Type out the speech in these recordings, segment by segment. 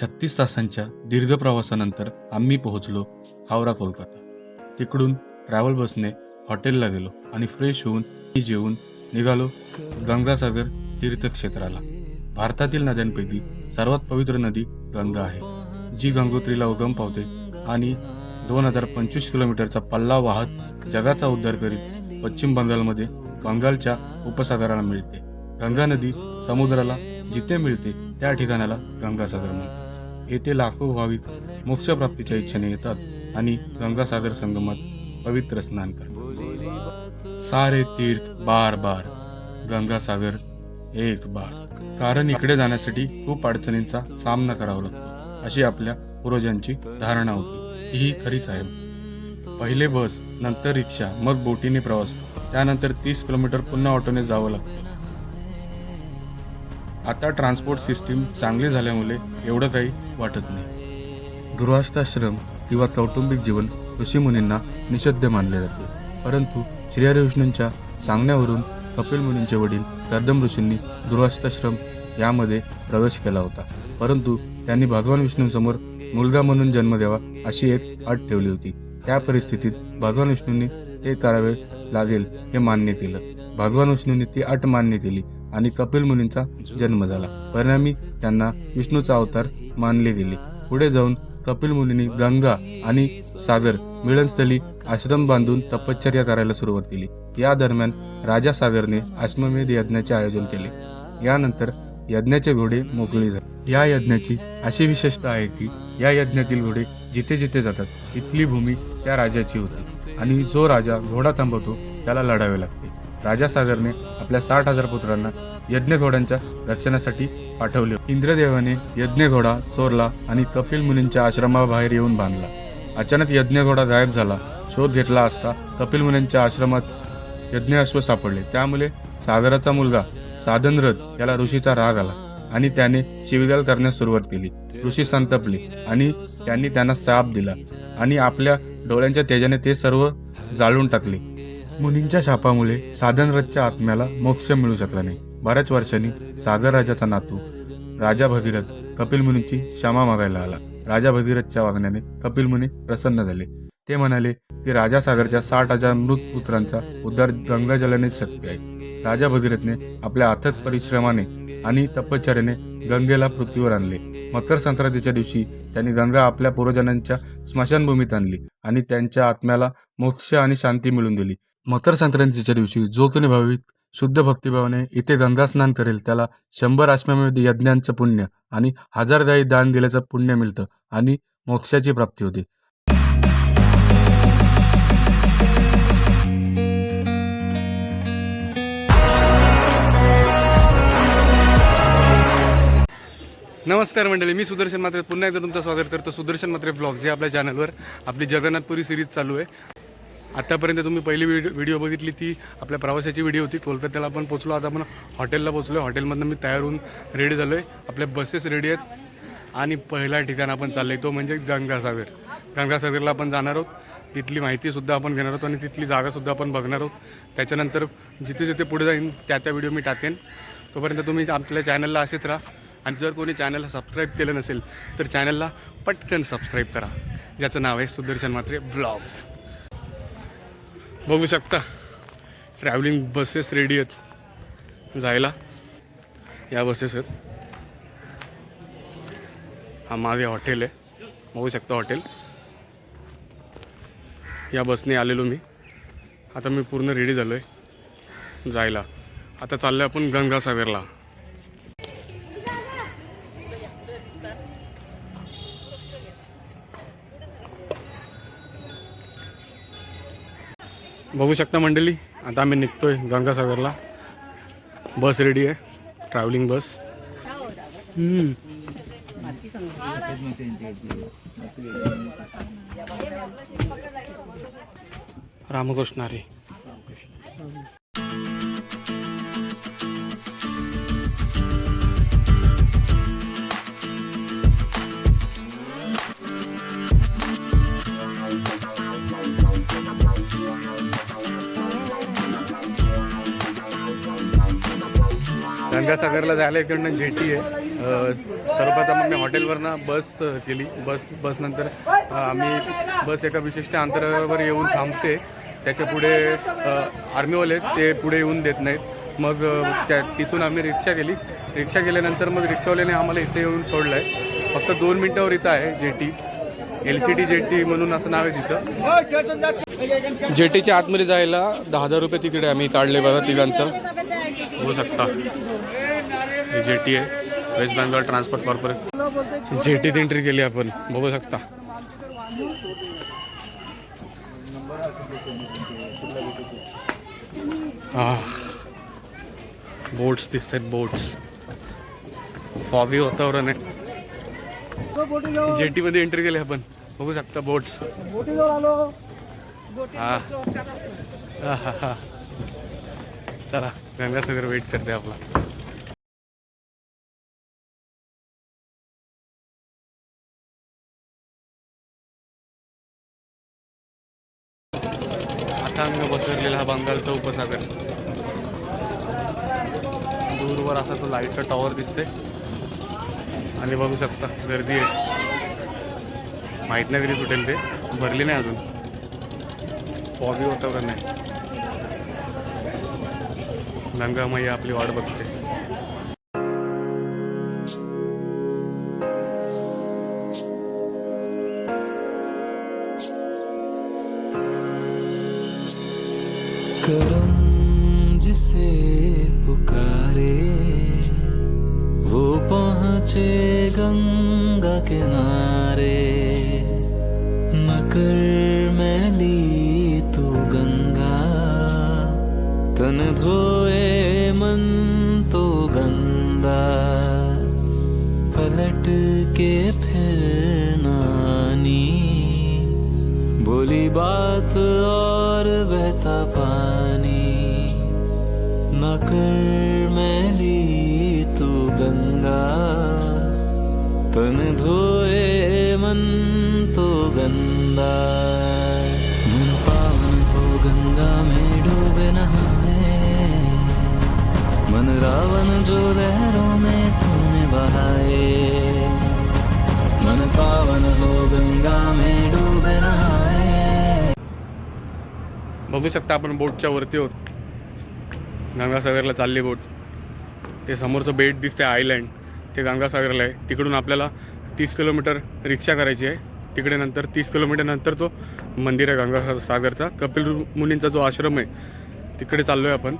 छत्तीस तासांच्या दीर्घ प्रवासानंतर आम्ही पोहोचलो हावरा कोलकाता. तिकडून ट्रॅव्हल बसने हॉटेलला गेलो आणि फ्रेश होऊन मी जेवून निघालो गंगासागर तीर्थक्षेत्राला. भारतातील नद्यांपैकी सर्वात पवित्र नदी गंगा आहे जी गंगोत्रीला उगम पावते आणि दोन हजार पंचवीस किलोमीटरचा पल्ला वाहत जगाचा उद्धार करीत पश्चिम बंगालमध्ये बंगालच्या उपसागराला मिळते. गंगा नदी समुद्राला जिथे मिळते त्या ठिकाणाला गंगासागर म्हणतात. येथे लाखो भाविक मोक्षप्राप्तीच्या इच्छेने येतात आणि गंगासागर संगमात पवित्र स्नान करतात. सारे तीर्थ बार बार गंगासागर एक बार. कारण इकडे जाण्यासाठी खूप अडचणींचा सामना करावा लागतो अशी आपल्या पूर्वजांची धारणा होती. ही खरीच आहे. पहिले बस नंतर रिक्षा मग बोटीने प्रवास. त्यानंतर तीस किलोमीटर पुन्हा ऑटोने जावं लागतं. आता ट्रान्सपोर्ट सिस्टीम चांगली झाल्यामुळे एवढं काही वाटत नाही. गृहस्थाश्रम किंवा कौटुंबिक जीवन ऋषीमुनींना निषिद्ध मानले जाते. परंतु श्रीहरविष्णूंच्या सांगण्यावरून कपिल मुनींचे वडील कर्दम ऋषींनी गृहस्थाश्रम यामध्ये प्रवेश केला होता. परंतु त्यांनी भगवान विष्णूंसमोर मुलगा म्हणून जन्म द्यावा अशी एक अट ठेवली होती. त्या परिस्थितीत भगवान विष्णूंनी ते करावे लागेल हे मान्य केलं. भगवान विष्णूंनी ती अट मान्य केली. आणि कपिल मुनींचा जन्म झाला. परिणामी त्यांना विष्णूचा अवतार मानले गेले. पुढे जाऊन कपिल मुनींनी गंगा आणि सागर मिळनस्थली आश्रम बांधून तपश्चर्या करायला सुरुवात केली. या दरम्यान राजा सागरने अश्वमेध यज्ञाचे आयोजन केले. यानंतर यज्ञाचे घोडे मोकळे झाले. या यज्ञाची अशी विशेषता आहे की या यज्ञातील घोडे जिथे जिथे जातात इथली भूमी त्या राजाची होती. आणि जो राजा घोडा थांबवतो त्याला लढावे लागते. राजा सागरने आपल्या साठ हजार पुत्रांना यज्ञघोड्यांच्या रक्षणासाठी पाठवले. इंद्रदेवाने यज्ञघोडा चोरला आणि कपिल मुनींच्या आश्रमाबाहेर येऊन बांधला. अचानक यज्ञघोडा गायब झाला. शोध घेतला असता कपिल मुनींच्या आश्रमात यज्ञ अश्व सापडले. त्यामुळे सागराचा मुलगा साधनरथ याला ऋषीचा राग आला आणि त्याने शिवीगाळ करण्यास सुरुवात केली. ऋषी संतपले आणि त्यांनी त्यांना साप दिला आणि आपल्या डोळ्यांच्या तेजाने ते सर्व जाळून टाकले. मुनींच्या शापामुळे साधनरथच्या आत्म्याला मोक्ष मिळू शकला नाही. बऱ्याच वर्षांनी सागर राजाचा नातू राजा भगीरथ कपिल मुनींची क्षमा मागायला आला. राजा भगीरथच्या वागण्याने कपिल मुनी प्रसन्न झाले. ते म्हणाले की राजा सागरच्या साठ हजार मृत पुत्रांचा उद्धार गंगाजलानेच शक्य आहे. राजा भगीरथने आपल्या अथक परिश्रमाने आणि तपश्चर्याने गंगेला पृथ्वीवर आणले. मकर संक्रांतीच्या दिवशी त्यांनी गंगा आपल्या पूर्वजनांच्या स्मशानभूमीत आणली आणि त्यांच्या आत्म्याला मोक्ष आणि शांती मिळून दिली. मकर संक्रांतीच्या दिवशी जो कोणी भाविक शुद्ध भक्तिभावाने इथे गंगास्नान करेल त्याला शंभर अश्वमेध यज्ञांचं पुण्य आणि हजारदायी दान दिल्याचं पुण्य मिळतं आणि मोक्षाची प्राप्ती होते. नमस्कार मंडळी मी सुदर्शन मात्रे. पुन्हा एकदा तुमचं स्वागत करतो सुदर्शन मात्रे ब्लॉग जे आपल्या चॅनलवर आपली जगन्नाथपुरी सिरीज चालू आहे. आतापर्यंत तुम्ही पहिली व्हिडिओ व्हिडिओ बघितली ती आपल्या प्रवासाची व्हिडिओ होती. कोलकात्याला आपण पोचलो. आता आपण हॉटेलला पोचलो आहे हॉटेलमधनं मी तयार होऊन रेडी झालो आहे आपल्या बसेस रेडी आहेत. आणि पहिला ठिकाण आपण चाललो आहे तो म्हणजे गंगासागर. गंगासागरला आपण जाणार आहोत. तिथली माहितीसुद्धा आपण घेणार आहोत आणि तिथली जागासुद्धा आपण बघणार आहोत. त्याच्यानंतर जिथे जिथे पुढे जाईन त्या त्या व्हिडिओ मी टाकेन. तोपर्यंत तुम्ही आपल्या चॅनलला असेच राहा. आणि जर कोणी चॅनलला सबस्क्राईब केलं नसेल तर चॅनलला पटकन सबस्क्राईब करा. ज्याचं नाव आहे सुदर्शन मात्रे ब्लॉग्स. बघू शकता. ट्रॅव्हलिंग बसेस रेडी आहेत. जायला. या बसेस आहेत. हा माझे हॉटेल आहे. बघू शकता हॉटेल या बसने आलेलो मी. आता मी पूर्ण रेडी झालो आहे जायला. आता चाललो आहे आपण गंगासागरला. बघू शकता मंडळी आता आम्ही निघतोय गंगासागरला. बस रेडी आहे ट्रॅव्हलिंग बस. हम्म. गंगासागरला जायला इकडनं जेटी आहे. सर्वप्रथम आम्ही हॉटेलवरनं बस केली. बस बसनंतर आम्ही बस एका विशिष्ट अंतरावर येऊन थांबते. त्याच्या पुढे आर्मीवाले ते पुढे येऊन देत नाहीत. मग त्या तिथून आम्ही रिक्षा केली. रिक्षा केल्यानंतर मग रिक्षावाल्याने आम्हाला इथे येऊन सोडलं आहे फक्त दोन मिनटावर इथं आहे jetty. L C T jetty म्हणून असं नाव आहे तिचं. जेटीच्या आतमध्ये जायला दहा हजार रुपये तिकडे आम्ही काढले बघा तिघांचं. होऊ शकता ही जेटी आहे वेस्ट बेंगॉल ट्रान्सपोर्ट कॉर्पोरेट जेटीत एंट्री केली आपण बघू शकता हा बोट्स दिसत आहेत बोट्स फॉगी वातावरण आहे जेटी मध्ये एंट्री केली आपण बघू शकता बोट्स हा। हा, हा, हा. चला गंगासागर वेट करते आपला. आता पसरलेला हा बंगालचा उपसागर. दूरवर असा तो लाईटचा टॉवर दिसते आणि बघू शकता गर्दी आहे. माहीत नाही कधी सुटेल ते. भरली नाही अजून. फॉगी वातावरण का नाही? मैया आपली वाट बघते. करम जिसे पुकारे वो पहुँचे गंगा किनारे। मकर मैली तू गंगा तन धो न कर मैली तू गंगा तन धोए मन तो गंदा मन पावन हो गंगा में डूबे नहाए मन रावण जो लहरों में तूने बहाए मन पावन हो गंगा में डूबे नहाए। बघू शकता आपण बोटच्या वरती होत गंगासागरला चालली बोट. ते समोरचं बेट दिसते आयलँड ते गंगासागरला आहे. तिकडून आपल्याला तीस किलोमीटर रिक्षा करायची आहे. तिकडे नंतर तीस किलोमीटर नंतर तो मंदिर आहे गंगासागरचा. कपिल मुनींचा जो आश्रम आहे तिकडे चाललो आहे आपण.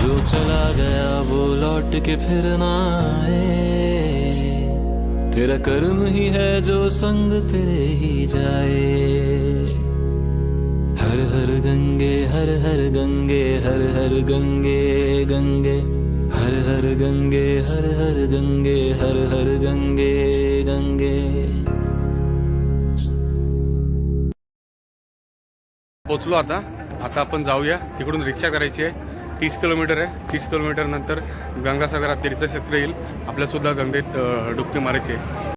जो चला गया वो लौट के फिर ना आए। तेरा कर्म ही है जो संग तेरे ही जाए। हर हर गंगे हर हर गंगे हर हर गंगे गंगे। हर हर गंगे हर हर गंगे हर हर गंगे गंगे। पोचलो आता. आता आपण जाऊया. तिकडून रिक्षा करायची आहे. तीस किलोमीटर आहे. तीस किलोमीटर नंतर गंगासागरात तीर्थक्षेत्र येईल. आपल्यासुद्धा गंगेत डुबकी मारायची आहे.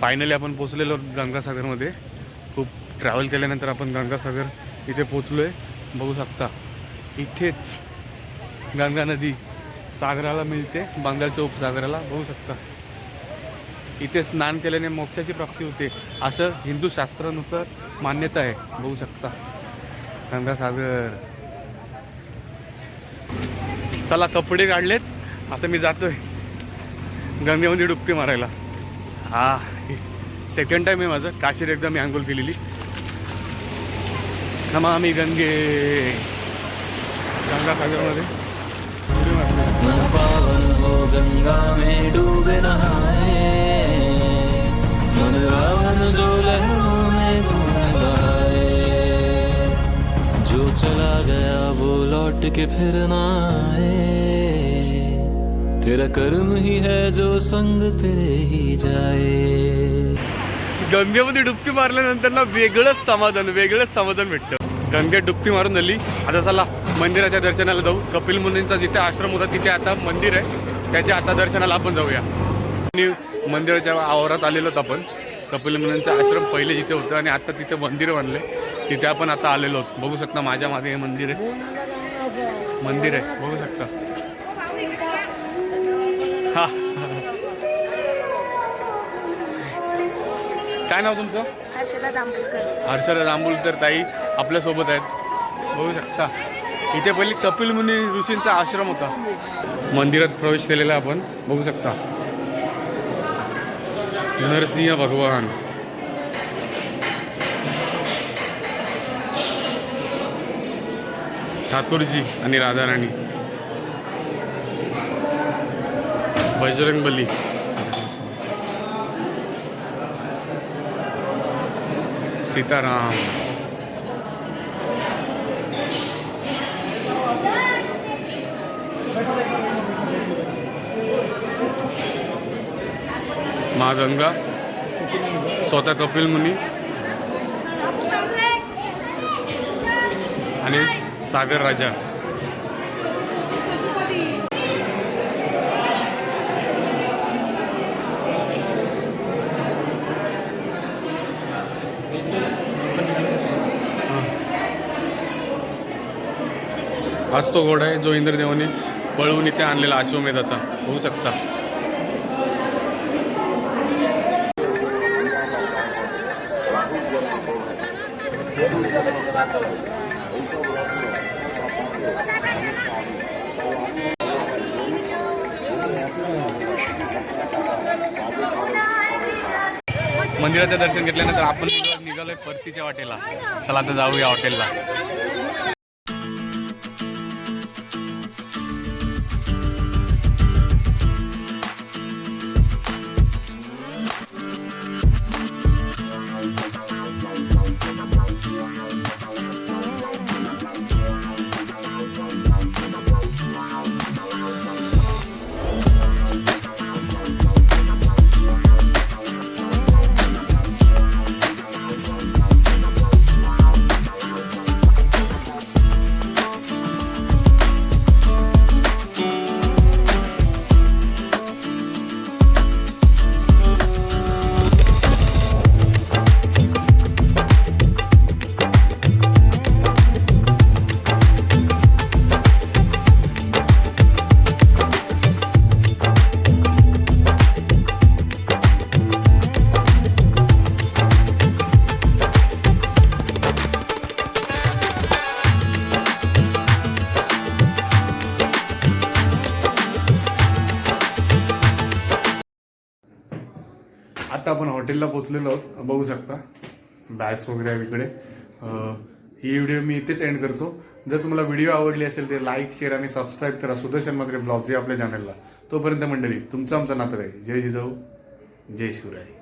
फायनली आपण पोचलेलो गंगासागरमध्ये. खूप ट्रॅव्हल केल्यानंतर आपण गंगासागर इथे पोचलो आहे बघू शकता इथेच गंगा नदी सागराला मिळते बंगालच्या उपसागराला बघू शकता इथे स्नान केल्याने मोक्षाची प्राप्ती होते असं हिंदू शास्त्रानुसार मान्यता आहे. बघू शकता गंगासागर. चला कपडे काढलेत. आता मी जातोय. गंगेमध्ये डुबकी मारायला. हा. सेकंड टाईम आहे माझं. काशीर एकदा मी आंघोळ केलेली. नमामि गंगे. गंगासागरमध्ये. मन पावन हो गंगा में डूबे नहाए मन रावण जो लहरों में जो चला गया वो लौट के फिर ना आए। तेरा कर्म ही है जो संग तेरे ही जाए। गंगेमध्ये डुबकी मारल्यानंतर ना वेगळंच समाधान वेगळंच समाधान भेटतं. गंगेत डुबकी मारून झाली आता चला मंदिराच्या दर्शनाला जाऊ. कपिल मुनींचा जिथे आश्रम होता तिथे आता मंदिर आहे. त्याच्या आता दर्शनाला आपण जाऊया. आणि मंदिराच्या आवारात आलेलो आपण. कपिल मुनींचा आश्रम पहिले जिथे होतं आणि आता तिथे मंदिर बनले तिथे आपण आता आलेलो आहोत बघू शकता माझ्या मागे हे मंदिर आहे. मंदिर आहे. बघू शकता. काय नाव तुमचं? हर्षदा दांबुलकर हर्षद जांभूलकर ताई आपल्यासोबत आहेत. बघू शकता. इथे पहिले कपिल मुनी ऋषींचा आश्रम होता. मंदिरात प्रवेश केलेला आपण बघू शकता. नरसिंह भगवान. ठाकूरजी आणि राधाराणी. बजरंग बली. सीताराम. माँ गंगा. स्वतः कपिल मुनी. आणि सागर राजा. हाच तो घोडा आहे जो इंद्रदेवाने पळवून इथे आणलेला अश्वमेधाचा होऊ शकता. मंदिराचं दर्शन घेतल्यानंतर आपण निघालो- निघालोय परतीच्या वाटेला. चला आता जाऊया हॉटेलला. आपण हॉटेलला पोचलेलो आहोत. बघू शकता. बॅग्स वगैरे आहे इकडे ही व्हिडिओ मी इथेच एंड करतो. जर तुम्हाला व्हिडिओ आवडली असेल तर लाईक शेअर आणि सबस्क्राईब करा. सुदर्शन मधले ब्लॉग्स या आपल्या चॅनलला तोपर्यंत मंडळी तुमचं आमचं नातं आहे. जय जिजाऊ. जय शिवराय.